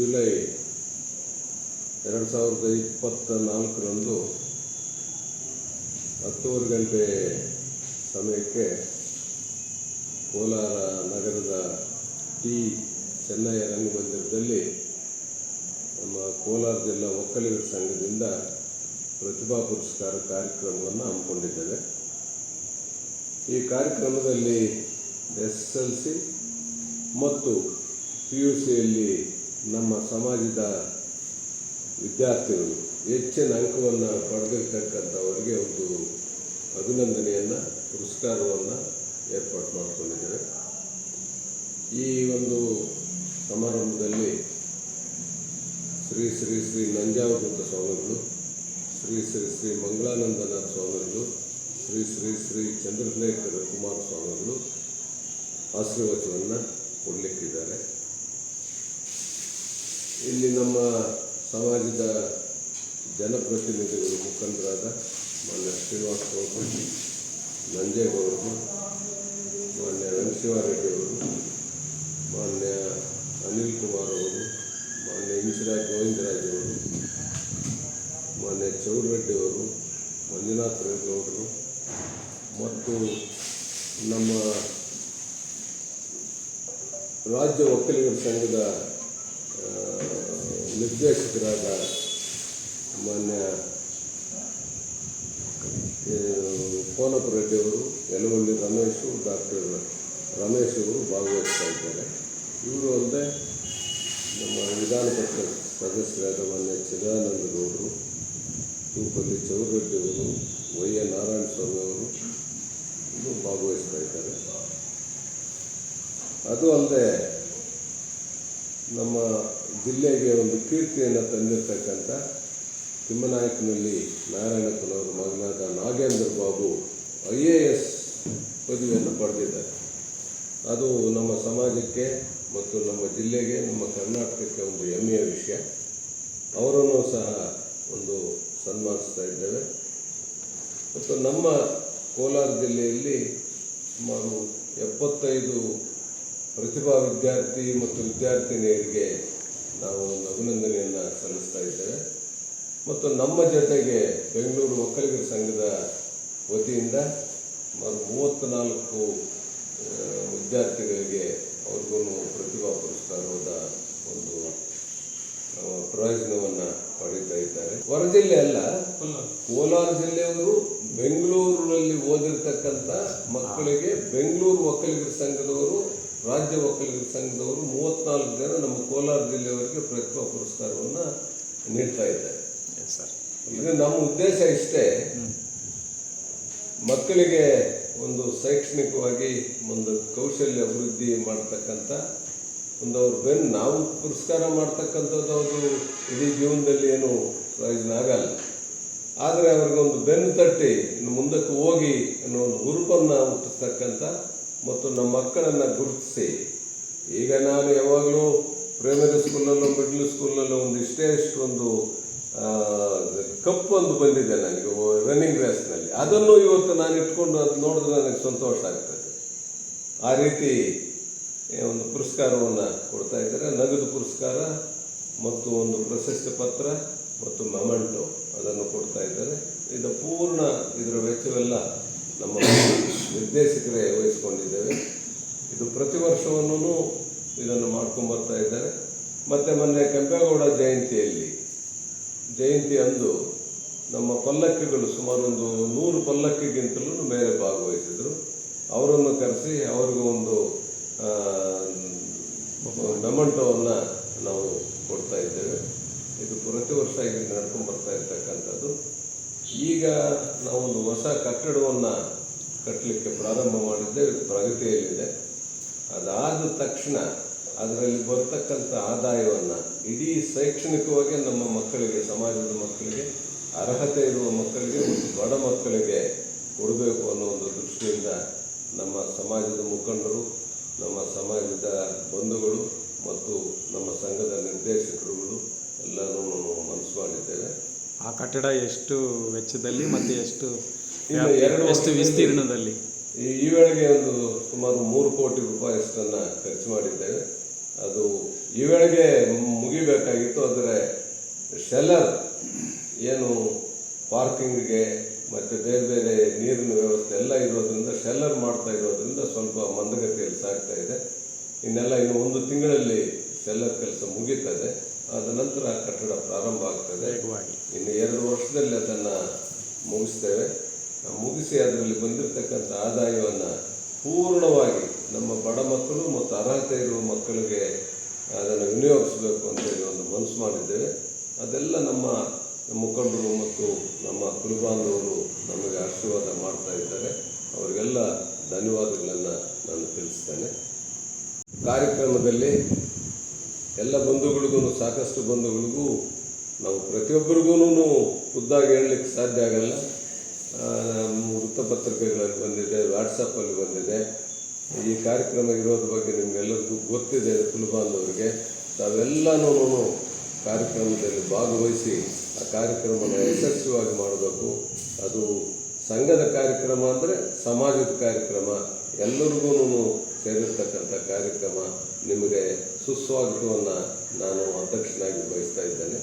July ಎರಡು ಸಾವಿರದ ಇಪ್ಪತ್ತ ನಾಲ್ಕರಂದು ಹತ್ತೂವರೆ ಗಂಟೆ ಸಮಯಕ್ಕೆ ಕೋಲಾರ ನಗರದ ಟಿ ಚೆನ್ನೈ ರಂಗಮಂದಿರದಲ್ಲಿ ನಮ್ಮ ಕೋಲಾರ ಜಿಲ್ಲಾ ಒಕ್ಕಲಿಗರ ಸಂಘದಿಂದ ಪ್ರತಿಭಾ ಪುರಸ್ಕಾರ ಕಾರ್ಯಕ್ರಮವನ್ನು ಹಮ್ಮಿಕೊಂಡಿದ್ದೇವೆ. ಈ ಕಾರ್ಯಕ್ರಮದಲ್ಲಿ ಎಸ್ ಎಲ್ ಸಿ ಮತ್ತು ಪಿ ಯು ಸಿಯಲ್ಲಿ ನಮ್ಮ ಸಮಾಜದ ವಿದ್ಯಾರ್ಥಿಗಳು ಹೆಚ್ಚಿನ ಅಂಕವನ್ನು ಪಡೆದಿರ್ತಕ್ಕಂಥವರಿಗೆ ಒಂದು ಅಭಿನಂದನೆಯನ್ನು, ಪುರಸ್ಕಾರವನ್ನು ಏರ್ಪಾಡು ಮಾಡಿಕೊಂಡಿದ್ದೇವೆ. ಈ ಒಂದು ಸಮಾರಂಭದಲ್ಲಿ ಶ್ರೀ ಶ್ರೀ ಶ್ರೀ ನಂಜಾವೃತ ಸ್ವಾಮಿಗಳು, ಶ್ರೀ ಶ್ರೀ ಶ್ರೀ ಮಂಗಳಾನಂದನಾಥ ಸ್ವಾಮಿಗಳು, ಶ್ರೀ ಶ್ರೀ ಶ್ರೀ ಚಂದ್ರಶೇಖರ ಕುಮಾರ ಸ್ವಾಮಿಗಳು ಆಶೀರ್ವಚನವನ್ನು ಕೊಡಲಿಕ್ಕಿದ್ದಾರೆ. ಇಲ್ಲಿ ನಮ್ಮ ಸಮಾಜದ ಜನಪ್ರತಿನಿಧಿಗಳು ಮುಖಂಡರಾದ ಮಾನ್ಯ ಶ್ರೀನಿವಾಸ ಗೌಡರು ನಂಜೇಗೌಡರು, ಮಾನ್ಯ ರೆಡ್ಡಿ ಅವರು, ಮಾನ್ಯ ಅನಿಲ್ ಕುಮಾರ್ ಅವರು, ಮಾನ್ಯ ಇನ್ಸಿರಾಜ್ ಗೋವಿಂದರಾಜ್ ಅವರು, ಮಾನ್ಯ ಚೌಡರೆಡ್ಡಿ ಅವರು, ಮಂಜುನಾಥ್ ರೇಗೌಡರು ಮತ್ತು ನಮ್ಮ ರಾಜ್ಯ ಒಕ್ಕಲಿಗರ ಸಂಘದ ನಿರ್ದೇಶಕರಾದ ಮಾನ್ಯ ಆ, ಕೋನಪ್ಪ ರೆಡ್ಡಿ ಅವರು ಯಲವಳ್ಳಿ ರಮೇಶು ಡಾಕ್ಟರ್ ರಮೇಶ್ ಅವರು ಭಾಗವಹಿಸ್ತಾ ಇದ್ದಾರೆ ಇವರು ಅಲ್ಲದೆ ನಮ್ಮ ವಿಧಾನ ಪರಿಷತ್ ಸದಸ್ಯರಾದ ಮಾನ್ಯ ಚಿದಾನಂದ ಗೌಡರು ತೂಪಲ್ಲಿ ಚೌರೆಡ್ಡಿಯವರು ವೈ ಎ ನಾರಾಯಣ ಸ್ವಾಮಿ ಅವರು ಇನ್ನು ಭಾಗವಹಿಸ್ತಾ ಇದ್ದಾರೆ ಅದು ಅಲ್ಲದೆ ನಮ್ಮ ಜಿಲ್ಲೆಗೆ ಒಂದು ಕೀರ್ತಿಯನ್ನು ತಂದಿರತಕ್ಕಂಥ ತಿಮ್ಮನಾಯಕನಲ್ಲಿ ನಾರಾಯಣಪ್ಪನವರ ಮಗನಾದ Nagendra Babu I A S ಪದವಿಯನ್ನು ಪಡೆದಿದ್ದಾರೆ. ಅದು ನಮ್ಮ ಸಮಾಜಕ್ಕೆ ಮತ್ತು ನಮ್ಮ ಜಿಲ್ಲೆಗೆ, ನಮ್ಮ ಕರ್ನಾಟಕಕ್ಕೆ ಒಂದು ಹೆಮ್ಮೆಯ ವಿಷಯ. ಅವರನ್ನು ಸಹ ಒಂದು ಸನ್ಮಾನಿಸ್ತಾ ಇದ್ದೇವೆ. ಮತ್ತು ನಮ್ಮ ಕೋಲಾರ ಜಿಲ್ಲೆಯಲ್ಲಿ ಸುಮಾರು ಎಪ್ಪತ್ತೈದು ಪ್ರತಿಭಾ ವಿದ್ಯಾರ್ಥಿ ಮತ್ತು ವಿದ್ಯಾರ್ಥಿನಿಯರಿಗೆ ನಾವು ಒಂದು ಅಭಿನಂದನೆಯನ್ನು ಸಲ್ಲಿಸ್ತಾ ಇದ್ದೇವೆ. ಮತ್ತು ನಮ್ಮ ಜೊತೆಗೆ ಬೆಂಗಳೂರು ಒಕ್ಕಲಿಗರ ಸಂಘದ ವತಿಯಿಂದ ಸುಮಾರು ಮೂವತ್ತ್ನಾಲ್ಕು ವಿದ್ಯಾರ್ಥಿಗಳಿಗೆ ಅವ್ರಿಗೂ ಪ್ರತಿಭಾ ಪುರಸ್ಕಾರದ ಒಂದು ಪ್ರಯೋಜನವನ್ನು ಪಡೀತಾ ಇದ್ದಾರೆ. ಹೊರ ಜಿಲ್ಲೆ ಅಲ್ಲ, ಕೋಲಾರ ಜಿಲ್ಲೆಯವರು ಬೆಂಗಳೂರಿನಲ್ಲಿ ಓದಿರ್ತಕ್ಕಂಥ ಮಕ್ಕಳಿಗೆ ಬೆಂಗಳೂರು ಒಕ್ಕಲಿಗರ ಸಂಘದವರು ರಾಜ್ಯ ಒಕ್ಕಲಿಗರ ಸಂಘದವರು ಮೂವತ್ನಾಲ್ಕು ಜನ ನಮ್ಮ ಕೋಲಾರ ಜಿಲ್ಲೆಯವರಿಗೆ ಪ್ರತಿಭಾ ಪುರಸ್ಕಾರವನ್ನು ನೀಡ್ತಾ ಇದ್ದಾರೆ. ಸರ್ ಇದು ನಮ್ಮ ಉದ್ದೇಶ ಇಷ್ಟೇ ಮಕ್ಕಳಿಗೆ ಒಂದು ಶೈಕ್ಷಣಿಕವಾಗಿ ಒಂದು ಕೌಶಲ್ಯ ಅಭಿವೃದ್ಧಿ ಮಾಡ್ತಕ್ಕಂಥ ಒಂದು ಅವ್ರ ಬೆನ್ ನಾವು ಪುರಸ್ಕಾರ ಮಾಡ್ತಕ್ಕಂಥದ್ದು ಅವರು ಇಡೀ ಜೀವನದಲ್ಲಿ ಏನು ಪ್ರಯೋಜನ ಆಗಲ್ಲ. ಆದರೆ ಅವ್ರಿಗೆ ಒಂದು ಬೆನ್ನು ತಟ್ಟಿ ಇನ್ನು ಮುಂದಕ್ಕೆ ಹೋಗಿ ಅನ್ನೋ ಒಂದು ಗುರುಪನ್ನು ಹುಟ್ಟಿಸ್ತಕ್ಕಂಥ ಮತ್ತು ನಮ್ಮ ಮಕ್ಕಳನ್ನು ಗುರುತಿಸಿ. ಈಗ ನಾನು ಯಾವಾಗಲೂ ಪ್ರೈಮರಿ ಸ್ಕೂಲಲ್ಲೂ ಮಿಡ್ಲ್ ಸ್ಕೂಲಲ್ಲೂ ಒಂದು ಇಷ್ಟೇ ಕಪ್ ಒಂದು ಬಂದಿದೆ ನನಗೆ ರನ್ನಿಂಗ್ ರೇಸ್ನಲ್ಲಿ ಅದನ್ನು ಇವತ್ತು ನಾನು ಇಟ್ಕೊಂಡು ಅದು ನೋಡಿದ್ರೆ ನನಗೆ ಸಂತೋಷ ಆಗ್ತದೆ. ಆ ರೀತಿ ಒಂದು ಪುರಸ್ಕಾರವನ್ನು ಕೊಡ್ತಾ ಇದ್ದಾರೆ. ನಗದು ಪುರಸ್ಕಾರ ಮತ್ತು ಒಂದು ಪ್ರಶಸ್ತಿ ಪತ್ರ ಮತ್ತು ಮೊಮೆಂಟೋ ಅದನ್ನು ಕೊಡ್ತಾ ಇದ್ದಾರೆ. ಇದು ಪೂರ್ಣ ಇದರ ವೆಚ್ಚವೆಲ್ಲ ನಮ್ಮ ನಿರ್ದೇಶಕರೇ ವಹಿಸ್ಕೊಂಡಿದ್ದೇವೆ. ಇದು ಪ್ರತಿ ವರ್ಷವನ್ನೂ ಇದನ್ನು ಮಾಡ್ಕೊಂಬರ್ತಾ ಇದ್ದಾರೆ. ಮತ್ತು ಮೊನ್ನೆ ಕೆಂಪೇಗೌಡ ಜಯಂತಿಯಲ್ಲಿ, ಜಯಂತಿ ಅಂದು ನಮ್ಮ ಪಲ್ಲಕ್ಕಿಗಳು ಸುಮಾರು ಒಂದು ನೂರು ಪಲ್ಲಕ್ಕಿಗಿಂತಲೂ ಮೇಲೆ ಭಾಗವಹಿಸಿದರು. ಅವರನ್ನು ಕರೆಸಿ ಅವ್ರಿಗೂ ಒಂದು ಮೆಮಂಟೋವನ್ನು ನಾವು ಕೊಡ್ತಾ ಇದ್ದೇವೆ. ಇದು ಪ್ರತಿ ವರ್ಷ ಇಲ್ಲಿ ನಡ್ಕೊಂಡು ಬರ್ತಾ ಇರ್ತಕ್ಕಂಥದ್ದು. ಈಗ ನಾವೊಂದು ಹೊಸ ಕಟ್ಟಡವನ್ನು ಕಟ್ಟಲಿಕ್ಕೆ ಪ್ರಾರಂಭ ಮಾಡಿದ್ದೇವೆ ಪ್ರಗತಿಯಲ್ಲಿದೆ. ಅದಾದ ತಕ್ಷಣ ಅದರಲ್ಲಿ ಬರ್ತಕ್ಕಂಥ ಆದಾಯವನ್ನು ಇಡೀ ಶೈಕ್ಷಣಿಕವಾಗಿ ನಮ್ಮ ಮಕ್ಕಳಿಗೆ, ಸಮಾಜದ ಮಕ್ಕಳಿಗೆ, ಅರ್ಹತೆ ಇರುವ ಮಕ್ಕಳಿಗೆ ಬಡ ಮಕ್ಕಳಿಗೆ ಕೊಡಬೇಕು ಅನ್ನೋ ಒಂದು ದೃಷ್ಟಿಯಿಂದ ನಮ್ಮ ಸಮಾಜದ ಮುಖಂಡರು, ನಮ್ಮ ಸಮಾಜದ ಬಂಧುಗಳು ಮತ್ತು ನಮ್ಮ ಸಂಘದ ನಿರ್ದೇಶಕರುಗಳು ಎಲ್ಲರೂ ಮನಸ್ಸು ಮಾಡಿದ್ದೇವೆ. ಆ ಕಟ್ಟಡ ಎಷ್ಟು ವೆಚ್ಚದಲ್ಲಿ ಮತ್ತು ಎಷ್ಟು ಎರಡು ಎಷ್ಟು ವಿಸ್ತೀರ್ಣದಲ್ಲಿ? ಈ ವೇಳೆಗೆ ಒಂದು ಸುಮಾರು ಮೂರು ಕೋಟಿ ರೂಪಾಯಿ ಅಷ್ಟನ್ನ ಖರ್ಚು ಮಾಡಿದ್ದೇವೆ. ಅದು ಈ ವೇಳೆಗೆ ಮುಗಿಬೇಕಾಗಿತ್ತು ಆದರೆ ಶೆಲ್ಲರ್ ಏನು ಪಾರ್ಕಿಂಗ್ಗೆ ಮತ್ತು ಬೇರೆ ಬೇರೆ ನೀರಿನ ವ್ಯವಸ್ಥೆ ಎಲ್ಲ ಇರೋದ್ರಿಂದ ಶೆಲ್ಲರ್ ಮಾಡ್ತಾ ಇರೋದ್ರಿಂದ ಸ್ವಲ್ಪ ಮಂದಗತಿಯಲ್ಲಿ ಸಾಗ್ತಾ ಇದೆ. ಇನ್ನೆಲ್ಲ ಇನ್ನು ಒಂದು ತಿಂಗಳಲ್ಲಿ ಶೆಲ್ಲರ್ ಕೆಲಸ ಮುಗೀತದೆ ಆದ ನಂತರ ಕಟ್ಟಡ ಪ್ರಾರಂಭ ಆಗ್ತದೆ. ಇನ್ನು ಎರಡು ವರ್ಷದಲ್ಲಿ ಅದನ್ನು ಮುಗಿಸ್ತೇವೆ. ಮುಗಿಸಿ ಅದರಲ್ಲಿ ಬಂದಿರತಕ್ಕಂಥ ಆದಾಯವನ್ನು ಪೂರ್ಣವಾಗಿ ನಮ್ಮ ಬಡ ಮಕ್ಕಳು ಮತ್ತು ಅರ್ಹತೆ ಇರುವ ಮಕ್ಕಳಿಗೆ ಅದನ್ನು ವಿನಿಯೋಗಿಸಬೇಕು ಅಂತೇಳಿ ಒಂದು ಮನಸ್ಸು ಮಾಡಿದ್ದೇವೆ. ಅದೆಲ್ಲ ನಮ್ಮ ಮುಖಂಡರು ಮತ್ತು ನಮ್ಮ ಕುಲಬಾಂಧವರು ನಮಗೆ ಆಶೀರ್ವಾದ ಮಾಡ್ತಾ ಇದ್ದಾರೆ. ಅವರಿಗೆಲ್ಲ ಧನ್ಯವಾದಗಳನ್ನು ನಾನು ತಿಳಿಸ್ತೇನೆ. ಕಾರ್ಯಕ್ರಮದಲ್ಲಿ ಎಲ್ಲ ಬಂಧುಗಳಿಗೂ, ಸಾಕಷ್ಟು ಬಂಧುಗಳಿಗೂ ನಾವು ಪ್ರತಿಯೊಬ್ಬರಿಗೂ ಖುದ್ದಾಗಿ ಹೇಳಲಿಕ್ಕೆ ಸಾಧ್ಯ ಆಗಲ್ಲ. ವೃತ್ತಪತ್ರಿಕೆಗಳಲ್ಲಿ ಬಂದಿದೆ ವಾಟ್ಸಪ್ಪಲ್ಲಿ ಬಂದಿದೆ. ಈ ಕಾರ್ಯಕ್ರಮ ಇರೋದ್ರ ಬಗ್ಗೆ ನಿಮಗೆಲ್ಲರಿಗೂ ಗೊತ್ತಿದೆ, ಕುಲಬಾಂಧವರಿಗೆ. ತಾವೆಲ್ಲನೂ ಕಾರ್ಯಕ್ರಮದಲ್ಲಿ ಭಾಗವಹಿಸಿ ಆ ಕಾರ್ಯಕ್ರಮನ ಯಶಸ್ವಿಯಾಗಿ ಮಾಡಬೇಕು. ಅದು ಸಂಘದ ಕಾರ್ಯಕ್ರಮ ಅಂದರೆ ಸಮಾಜದ ಕಾರ್ಯಕ್ರಮ. ಎಲ್ಲರಿಗೂ ಸೇರಿರ್ತಕ್ಕಂಥ ಕಾರ್ಯಕ್ರಮ ನಿಮಗೆ ಸುಸ್ವಾಗತವನ್ನು ನಾನು ಅಧ್ಯಕ್ಷನಾಗಿ ಬಯಸ್ತಾ ಇದ್ದೇನೆ.